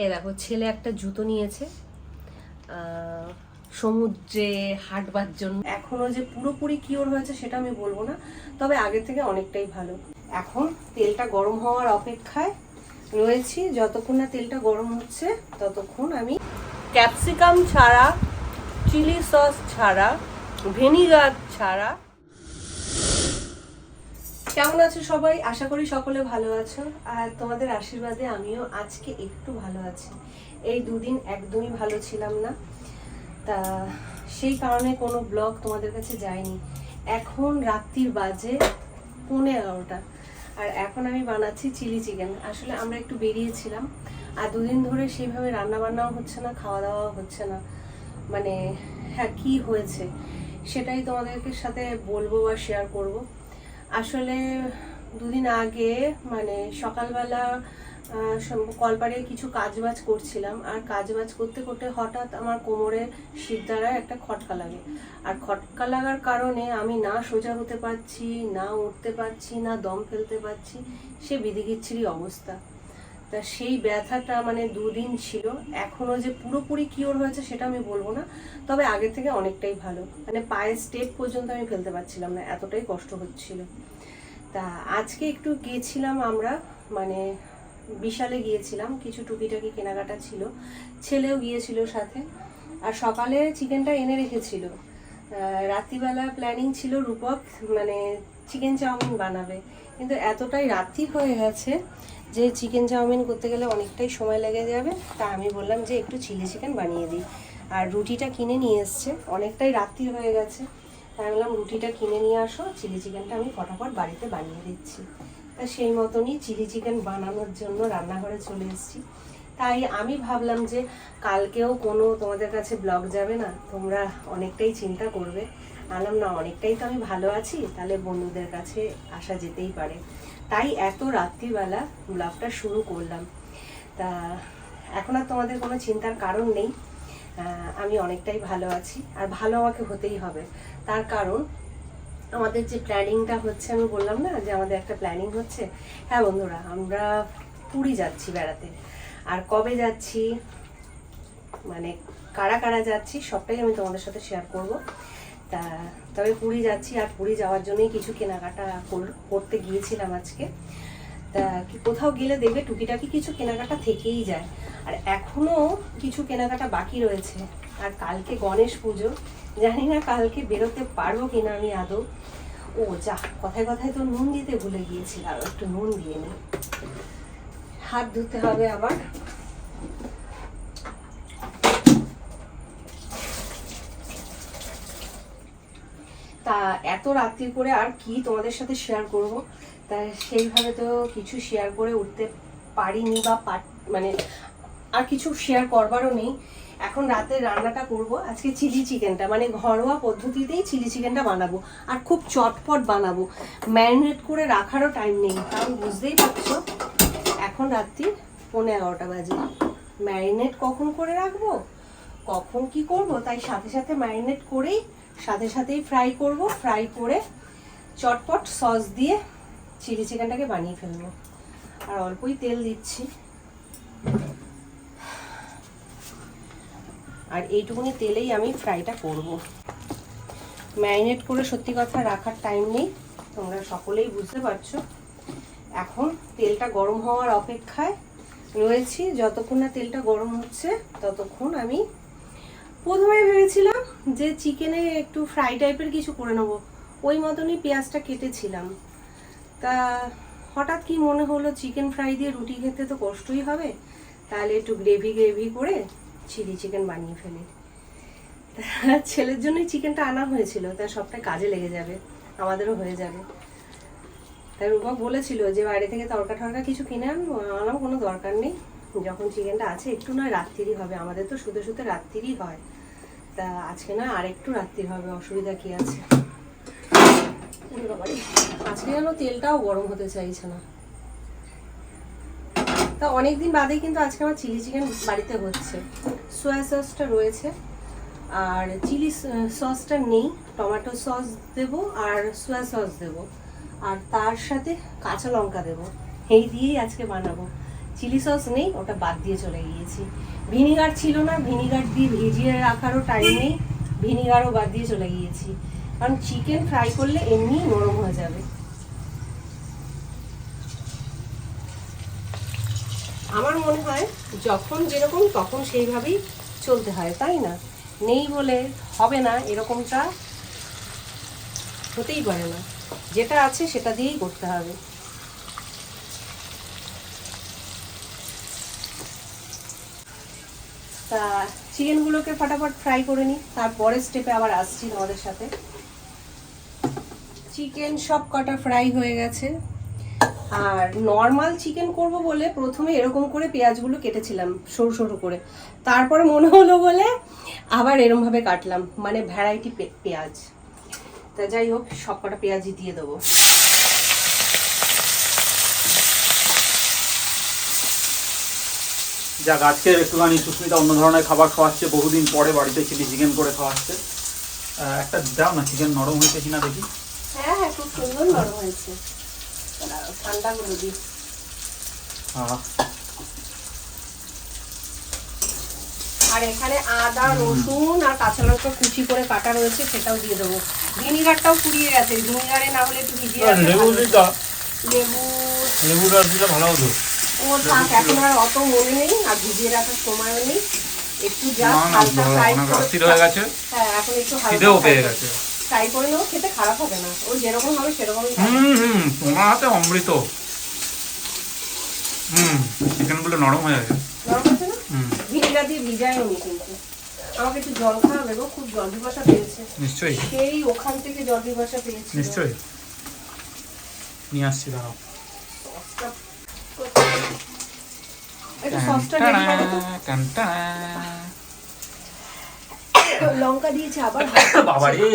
এ দেখো, ছেলে একটা জুতো নিয়েছে সমুদ্রে হাঁটবার জন্য। এখনও যে পুরোপুরি কিওর হয়েছে সেটা আমি বলব না, তবে আগে থেকে অনেকটাই ভালো। এখন তেলটা গরম হওয়ার অপেক্ষায় রয়েছি, যতক্ষণ না তেলটা গরম হচ্ছে ততক্ষণ আমি ক্যাপসিকাম ছাড়া চিলি সস ছাড়া ভিনিগার ছাড়া কেমন আছো সবাই? আশা করি সকলে ভালো আছো। আর তোমাদের আশীর্বাদে আমিও আজকে একটু ভালো আছি। এই দুদিন একদমই ভালো ছিলাম না। তা সেই কারণে কোনো ব্লগ তোমাদের কাছে যায়নি এখন রাত্রির বাজে পৌনে এগারোটা। আর এখন আমি বানাচ্ছি চিলি চিকেন। আসলে আমরা একটু বেরিয়েছিলাম। আর দুদিন ধরে সেইভাবে রান্না বান্নাও হচ্ছে না খাওয়া দাওয়াও হচ্ছে না। মানে হ্যাঁ কী হয়েছে সেটাই তোমাদেরকে সাথে বলব বা শেয়ার করব। আসলে দুদিন আগে মানে সকালবেলা কলপারে কিছু কাজবাজ করছিলাম। আর কাজবাজ করতে করতে হঠাৎ আমার কোমরে শিরদাঁড়ায় একটা খটকা লাগে। আর খটকা লাগার কারণে আমি না সোজা হতে পারছি, না উঠতে পারছি, না দম ফেলতে পারছি, সে বিধিগিচ্ছিরই অবস্থা। তা সেই ব্যথাটা মানে দুদিন ছিল। এখনও যে পুরোপুরি কিওর হয়েছে সেটা আমি বলব না। তবে আগে থেকে অনেকটাই ভালো। মানে পায়ের স্টেপ পর্যন্ত আমি ফেলতে পারছিলাম না, এতটাই কষ্ট হচ্ছিল। তা আজকে একটু গিয়েছিলাম আমরা মানে বিশালে গিয়েছিলাম, কিছু টুকিটাকি কেনাকাটা ছিল। ছেলেও গিয়েছিল সাথে। আর সকালে চিকেনটা এনে রেখেছিল। রাত্রিবেলা প্ল্যানিং ছিল রূপক মানে চিকেন চাউমিন বানাবে। কিন্তু এতটাই রাত্রি হয়ে গেছে যে চিকেন চাউমিন করতে গেলে অনেকটাই সময় লেগে যাবে, তা আমি বললাম যে একটু চিলি চিকেন বানিয়ে দিই। আর রুটিটা কিনে নিয়ে এসছে, অনেকটাই রাত্রি হয়ে গেছে। তাই বললাম, রুটিটা কিনে নিয়ে আসো, চিলি চিকেনটা আমি ফটাফট বাড়িতে বানিয়ে দিচ্ছি। তা সেই মতনই চিলি চিকেন বানানোর জন্য রান্নাঘরে চলে এসেছি। তাই আমি ভাবলাম যে কালকেও কোনো তোমাদের কাছে ব্লগ যাবে না, তোমরা অনেকটাই চিন্তা করবে। আলাম না, অনেকটাই তো আমি ভালো আছি, তাহলে বন্ধুদের কাছে আসা যেতেই পারে। তাই এত রাত্রিবেলা ব্লগটা শুরু করলাম। তা এখন আর তোমাদের কোনো চিন্তার কারণ নেই। আমি অনেকটাই ভালো আছি, আর ভালো আমাকে হতেই হবে। তার কারণ, আমাদের যে প্ল্যানিংটা হচ্ছে, আমি বললাম না যে আমাদের একটা প্ল্যানিং হচ্ছে? হ্যাঁ বন্ধুরা, আমরা পুরী যাচ্ছি বেড়াতে। আর কবে যাচ্ছি মানে কারা কারা যাচ্ছি, সবটাই আমি তোমাদের সাথে শেয়ার করব। তা তবে পুরী যাচ্ছি আর পুরী যাওয়ার জন্যই কিছু কেনাকাটা করতে গিয়েছিলাম আজকে। তা কোথাও গেলে দেখবে টুকিটাকি কিছু কেনাকাটা থেকেই যায়। আর এখনও কিছু কেনাকাটা বাকি রয়েছে। আর কালকে গণেশ পুজো। জানি না কালকে বেরোতে পারব কিনা আমি আদৌ। ও যা, কথায় কথায় তো নুন দিতে ভুলে গিয়েছিলাম একটু নুন দিয়ে নিই হাত ধুতে হবে আবার তা এত রাত্রি করে আর কি তোমাদের সাথে শেয়ার করব? তা সেইভাবে তো কিছু শেয়ার করে উঠতে পারিনি বা মানে আর কিছু শেয়ার করবারও নেই। এখন রাতে রান্নাটা করব। আজকে চিলি চিকেনটা মানে ঘরোয়া পদ্ধতিতেই চিলি চিকেনটা বানাবো। আর খুব চটপট বানাবো। ম্যারিনেট করে রাখারও টাইম নেই কারণ বুঝতেই পারছ? এখন রাত্রি পৌনে এগারোটা বাজে। ম্যারিনেট কখন করে রাখব? কখন কি করব? তাই সাথে সাথে ম্যারিনেট করেই, সাথে সাথেই ফ্রাই করব। ফ্রাই করে চটপট সস দিয়ে চিলি চিকেনটাকে বানিয়ে ফেলব। আর অল্পই তেল দিচ্ছি। আর এইটুকুনি তেলেই আমি ফ্রাইটা করব। ম্যারিনেট করে সত্যি কথা রাখার টাইম নেই। তোমরা সকলেই বুঝতে পারছ। এখন তেলটা গরম হওয়ার অপেক্ষায় রয়েছি। যতক্ষণ না তেলটা গরম হচ্ছে, ততক্ষণ আমি প্রথমে ভেবেছিলাম যে চিকেনে একটু ফ্রাই টাইপের কিছু করে নেব। ওই মতনই পেঁয়াজটা কেটেছিলাম। তা হঠাৎ কি মনে হলো চিকেন ফ্রাই দিয়ে রুটি খেতে তো কষ্টই হবে? তাহলে একটু গ্রেভি গ্রেভি করে চিলি চিকেন বানিয়ে ফেলি। ছেলের জন্যই চিকেনটা আনা হয়েছিল, তা সবটাই কাজে লেগে যাবে, আমাদেরও হয়ে যাবে। তাই রূপক বলেছিল যে বাইরে থেকে তরকা টরকা কিছু কিনে আনব আনলাম কোনো দরকার নেই। যখন চিকেনটা আছে, একটু নয়, রাত্রিরই হবে। আমাদের তো শুধু শুধু রাত্রিরই হয়। তা আজকে না আর একটু রাত্রির হবে, অসুবিধা কি আছে? আজকে যেন তেলটাও গরম হতে চাইছে না। তা অনেকদিন বাদেই কিন্তু আজকে আমার চিলি চিকেন বাড়িতে হচ্ছে। সোয়া সসটা রয়েছে, আর চিলি সসটা নেই। টমেটো সস দেব আর সোয়া সস দেব। আর তার সাথে কাঁচা লঙ্কা দেব। এই দিয়েই আজকে বানাবো। চিলি সস নেই, ওটা বাদ দিয়ে চলে গিয়েছি। ভিনিগার ছিল না, ভিনিগার দিয়ে ভিজিয়ে রাখারও টাইম নেই, ভিনিগারও বাদ দিয়ে চলে গিয়েছি। কারণ চিকেন ফ্রাই করলে এমনি নরম হয়ে যাবে। আমার মনে হয় যখন যেরকম তখন সেইভাবেই চলতে হয়, তাই না? নেই বলে হবে না, এরকমটা হতেই পারে না। যেটা আছে সেটা দিয়েই করতে হবে। তা চিকেনগুলোকে ফটাফট ফ্রাই করে নিই। তারপরে স্টেপে আবার আসছি তোমাদের সাথে। চিকেন সব কটা ফ্রাই হয়ে গেছে। আর নর্মাল চিকেন করব বলে প্রথমে এরকম করে পেঁয়াজগুলো কেটেছিলাম সরু সরু করে। তারপরে মনে হলো বলে আবার এরমভাবে কাটলাম মানে ভ্যারাইটি পেঁয়াজ। তা যাই হোক, সব কটা পেঁয়াজই দিয়ে দেবো। যাক আজকের একটুখানি সুস্মিতা অন্য ধরনের খাবার খাওয়াচ্ছে বহুদিন পরে বাড়িতে চিলি চিকেন করে খাওয়াচ্ছে। একটা দাও না চিকেন নরম হয়েছে কিনা দেখি। হ্যাঁ হ্যাঁ খুব সুন্দর নরম হয়েছে। দাঁড়াও, ঠান্ডা দিই। আর এখানে আদা রসুন আর কাঁচা লঙ্কা কুচি করে কাটা রয়েছে সেটাও দিয়ে দেবো। ভিনিগারটাও ফুরিয়ে গেছে ভিনিগারে না হলে একটু ভিজিয়ে লেবু লেবু। লেবু রস দিলে ভালো হতো। ও থাক এখন আর অত মনে নেই আর ভিজিয়ে রাখার সময়ও নেই। একটু যা না, না, হালকা ফ্রাই অনেক করে রাত্রির হয়ে গেছে। হ্যাঁ এখন একটু হালকা পেয়ে গেছে। ফ্রাই করে নেব খেতে খারাপ হবে না। ও যেরকম হবে সেরকমই হুম হুম তোমার হাতে অমৃত। হুম চিকেনগুলো নরম হয়ে গেছে। নরম আছে না? হুম। ভিনিগার দিয়ে কিন্তু। আমাকে একটু জল খাওয়াবে গো খুব জল পিপাসা পেয়েছে। নিশ্চয়ই। সেই ওখান থেকে জল পিপাসা পেয়েছে। নিশ্চয়ই। নিয়ে আসছি দাঁড়াও একটু সসটা রেডি করো তো। লঙ্কা দিয়েছে আবার বাবা রে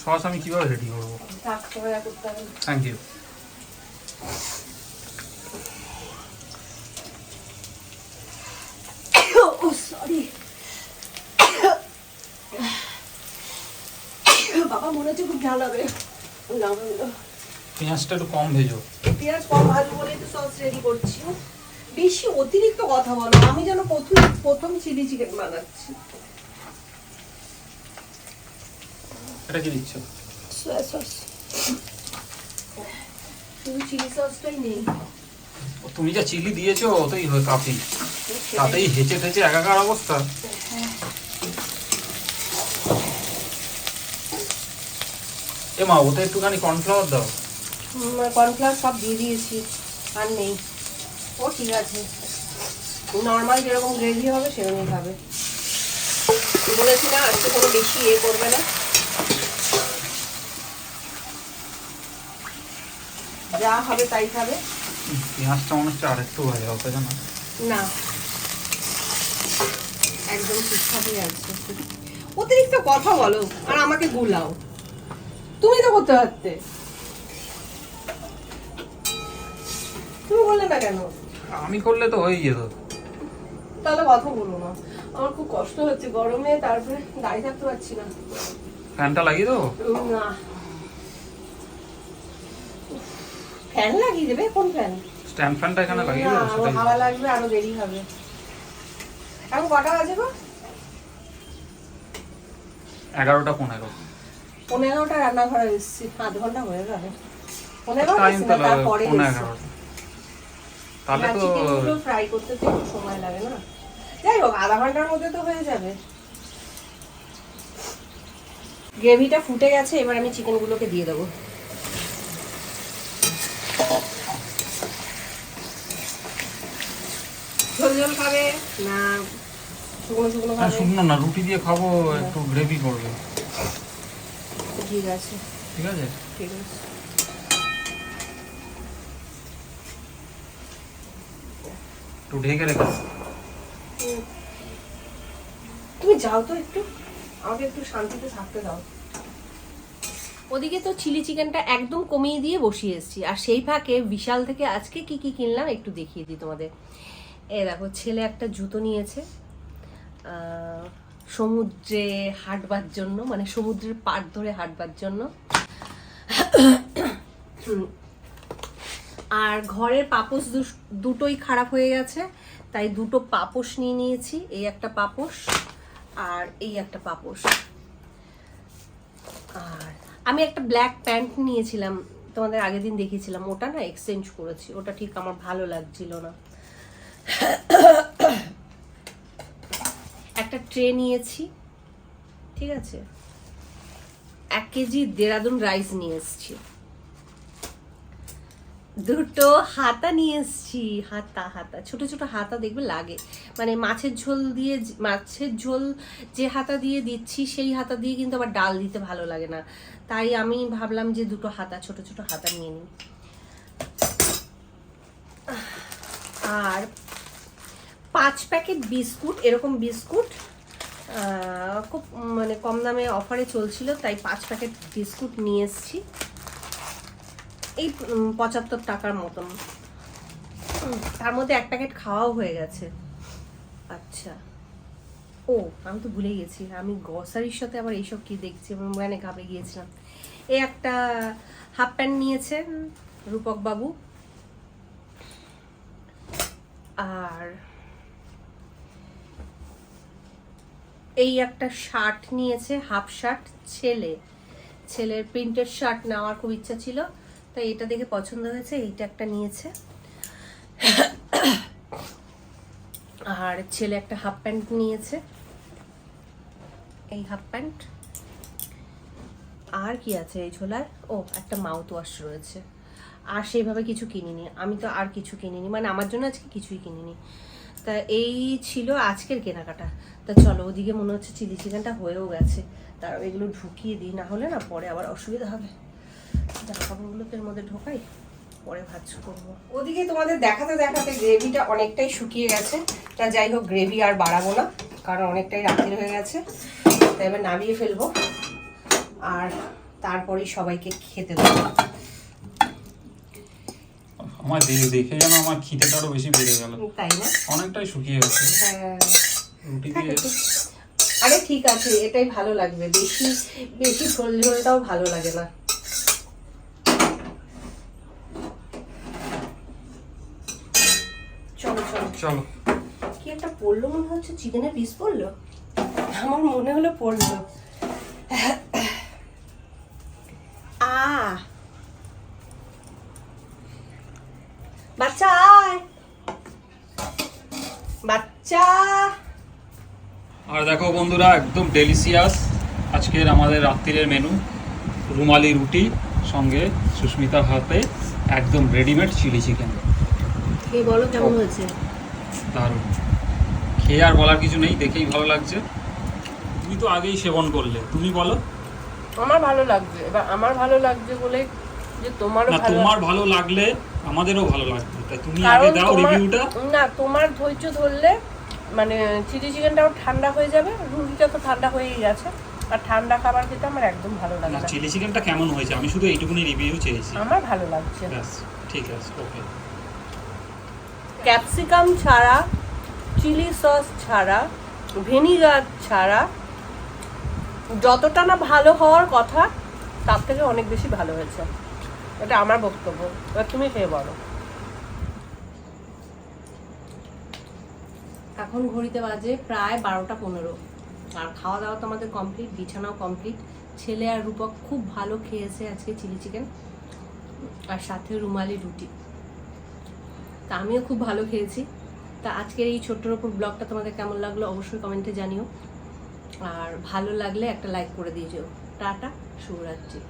সস আমি কীভাবে রেডি করব। থ্যাংক ইউ ও সরি বাবা মনে হচ্ছে খুব ঝাল হবে। পেঁয়াজটা একটু কম ভেজো। পেঁয়াজ কম ভালো বলে তো সস রেডি করছি। বেশি অতিরিক্ত কথা বলো আমি যেন প্রথম প্রথম চিলি চিকেন বানাচ্ছি। এটা কি দিচ্ছ? সয়া সস শুধু চিলি সসটাই নেই। তুমি যা চিলি দিয়েছ ওতেই হয় কাফি তাতেই হেঁচে টেচে একাকার অবস্থা। এ মা ওতে একটুখানি কর্নফ্লাওয়ার দাও। কর্নফ্লাওয়ার সব দিয়ে দিয়েছি আর নেই। ও ঠিক আছে। নর্মাল যেরকম গ্রেভি হবে সেরকমই খাবে। বলেছি না আজকে কোনো বেশি ইয়ে করবে না। যা হবে তাই খাবে। পেঁয়াজটা মনে হচ্ছে আর একটু ভাজা হবে জানো? না। একদম ঠিকঠাকই আছে। অতিরিক্ত কথা বলো আর আমাকে গুলাও। তুমি তো করতে পারতে। তুমি বললে না কেন? আমি করলে তো হয়ে যেত। তাহলে কথা বলো না আমার খুব কষ্ট হচ্ছে গরমে তারপরে দাঁড়িয়ে থাকতে পারছি না। ফ্যানটা লাগিয়ে দেবো? না। ফ্যান লাগিয়ে দেবে? কোন ফ্যান? স্ট্যান্ড ফ্যানটা এখানে লাগিয়ে না, দেবো সেটাই হাওয়া লাগবে আরও দেরি হবে। এখন কটা বাজে গো? এগারোটা পনেরো। পনেরো এগারোটা রান্নাঘরে এসেছি আধ ঘণ্টা হয়ে গেল। পনেরো টাইম এগারোটা তারপরে তাহলে তো ফ্রাই করতে তো সময় লাগে না। যাই হোক আধা ঘণ্টার মধ্যে তো হয়ে যাবে। গ্রেভিটা ফুটে গেছে এবার আমি চিকেনগুলোকে দিয়ে দেবো। ঝোল ঝোল খাবে না শুকনো শুকনো হ্যাঁ খাবে? শুকনো না রুটি দিয়ে খাব একটু গ্রেভি করবে। ঠিক আছে। ঠিক আছে? ঠিক আছে। একটু ঢেকে রেখে। তুমি যাও তো একটু। আমাকে একটু শান্তিতে থাকতে দাও। ওদিকে তো চিলি চিকেনটা একদম কমিয়ে দিয়ে বসিয়ে এসেছি। আর সেই ফাঁকে বিশাল থেকে আজকে কি কি কিনলাম একটু দেখিয়ে দিই তোমাদের। এ দেখো ছেলে একটা জুতো নিয়েছে। আহ, সমুদ্রে হাঁটবার জন্য মানে সমুদ্রের পাড় ধরে হাঁটবার জন্য। আর ঘরের পাপোশ দুটোই খারাপ হয়ে গেছে, তাই দুটো পাপোশ নিয়ে নিয়েছি, এই একটা পাপোশ আর এই একটা পাপোশ। আর আমি একটা ব্ল্যাক প্যান্ট নিয়েছিলাম, তোমাদের আগের দিন দেখিয়েছিলাম, ওটা না এক্সচেঞ্জ করেছি, ওটা ঠিক আমার ভালো লাগছিল না। একটা ট্রে নিয়েছি, ঠিক আছে? এক কেজি দেরাদুন রাইস নিয়ে এসেছি। দুটো হাতা নিয়ে এসেছি, হাতা হাতা, ছোট ছোট হাতা দেখবে লাগে। মানে মাছের ঝোল দিয়ে মাছের ঝোল যে হাতা দিয়ে দিচ্ছি, সেই হাতা দিয়ে কিন্তু আবার ডাল দিতে ভালো লাগে না। তাই আমি ভাবলাম যে দুটো হাতা, ছোট ছোট হাতা নিয়ে নিই। আর পাঁচ প্যাকেট বিস্কুট, এরকম বিস্কুট খুব মানে কম দামে অফারে চলছিল, তাই পাঁচ প্যাকেট বিস্কুট নিয়ে এসেছি। এই পঁচাত্তর টাকার মতন। তার মধ্যে এক প্যাকেট খাওয়াও হয়ে গেছে। আচ্ছা। ও, আমি তো ভুলে গেছি, আমি গ্রসারির সাথে আবার এইসব কি দেখছি, আমি মানে ঘাবে গিয়েছিলাম। এই একটা হাফ প্যান্ট নিয়েছেন রূপক বাবু। আর এই একটা শার্ট নিয়েছে হাফ শার্ট ছেলে। ছেলের প্রিন্টের শার্ট নেওয়ার খুব ইচ্ছা ছিল, তাই এটা দেখে পছন্দ হয়েছে, এইটা একটা নিয়েছে। আর ছেলে একটা হাফ প্যান্ট নিয়েছে। এই হাফ প্যান্ট আর কি আছে এই ঝোলায়? ও, একটা মাউথ ওয়াশ রয়েছে। আর সেইভাবে কিছু কিনিনি। আমি তো আর কিছু কিনিনি। মানে আমার জন্য আজকে কিছুই কিনিনি। তা এই ছিল আজকের কেনাকাটা। তা চলো, ওদিকে মনে হচ্ছে চিলি চিকেনটা হয়েও গেছে। তার এগুলো ঢুকিয়ে দিই, না হলে না পরে আবার অসুবিধা হবে। জামা কাপড়গুলোকে এর মধ্যে ঢোকাই, পরে ভাজ করব। ওদিকে তোমাদের দেখাতে দেখাতে গ্রেভিটা অনেকটাই শুকিয়ে গেছে। তা যাই হোক, গ্রেভি আর বাড়াবো না, কারণ অনেকটাই রাত্রি হয়ে গেছে। তাই এবার নামিয়ে ফেলব, আর তারপরেই সবাইকে খেতে দেবো। আমার দেখে যেন আমার খিদেটা আরও বেশি বেড়ে গেল। তাই না? অনেকটাই শুকিয়ে গেছে। হ্যাঁ। রুটি দিয়ে। আরে ঠিক আছে এটাই ভালো লাগবে। বেশি বেশি ঝোল ঝোলটাও ভালো লাগে না। চলো চলো। চলো। কি একটা পড়ল মনে হচ্ছে? চিকেনের পিস পড়ল? আমার মনে হলো পড়ল। দেখো বন্ধুরা একদম ডেলিসিয়াস আজকের আমাদের রাত্রিরের মেনু রুমালি রুটি সঙ্গে সুস্মিতা হাতে একদম রেডিমেড চিলি চিকেন কে বলো কেমন হয়েছে? দারুণ। খেয়ে আর বলার কিছু নেই দেখেই ভালো লাগছে। তুমি তো আগেই সেবন করলে তুমি বলো। আমার ভালো লাগছে এবার আমার ভালো লাগছে বলে যে তোমারও না তোমার ভালো লাগলে আমাদেরও ভালো লাগবে তাই তুমি আগে দাও রিভিউটা না তোমার ধৈর্য ধরলে মানে চিলি চিকেনটাও ঠান্ডা হয়ে যাবে রুটিটা তো ঠান্ডা হয়েই গেছে আর ঠান্ডা খাবার খেতে আমার একদম ভালো লাগে না চিলি চিকেনটা কেমন হয়েছে? আমি শুধু এইটুকুনি রিভিউ চেয়েছি। আমার ভালো লাগছে। ব্যাস ঠিক আছে ওকে। ক্যাপসিকাম ছাড়া চিলি সস ছাড়া ভিনিগার ছাড়া যতটা না ভালো হওয়ার কথা তার থেকে অনেক বেশি ভালো হয়েছে। এটা আমার বক্তব্য। এবার তুমি খেয়ে বলো। এখন ঘড়িতে বাজে প্রায় বারোটা পনেরো। আর খাওয়া দাওয়া তো আমাদের কমপ্লিট বিছানাও কমপ্লিট ছেলে আর রূপক খুব ভালো খেয়েছে আজকে চিলি চিকেন আর সাথে রুমালি রুটি। তা আমিও খুব ভালো খেয়েছি। তা আজকের এই ছোট্টর ওপর ব্লগটা তোমাদের কেমন লাগল অবশ্যই কমেন্টে জানিও। আর ভালো লাগলে একটা লাইক করে দিয়ে যেও। টাটা, শুভরাত্রি।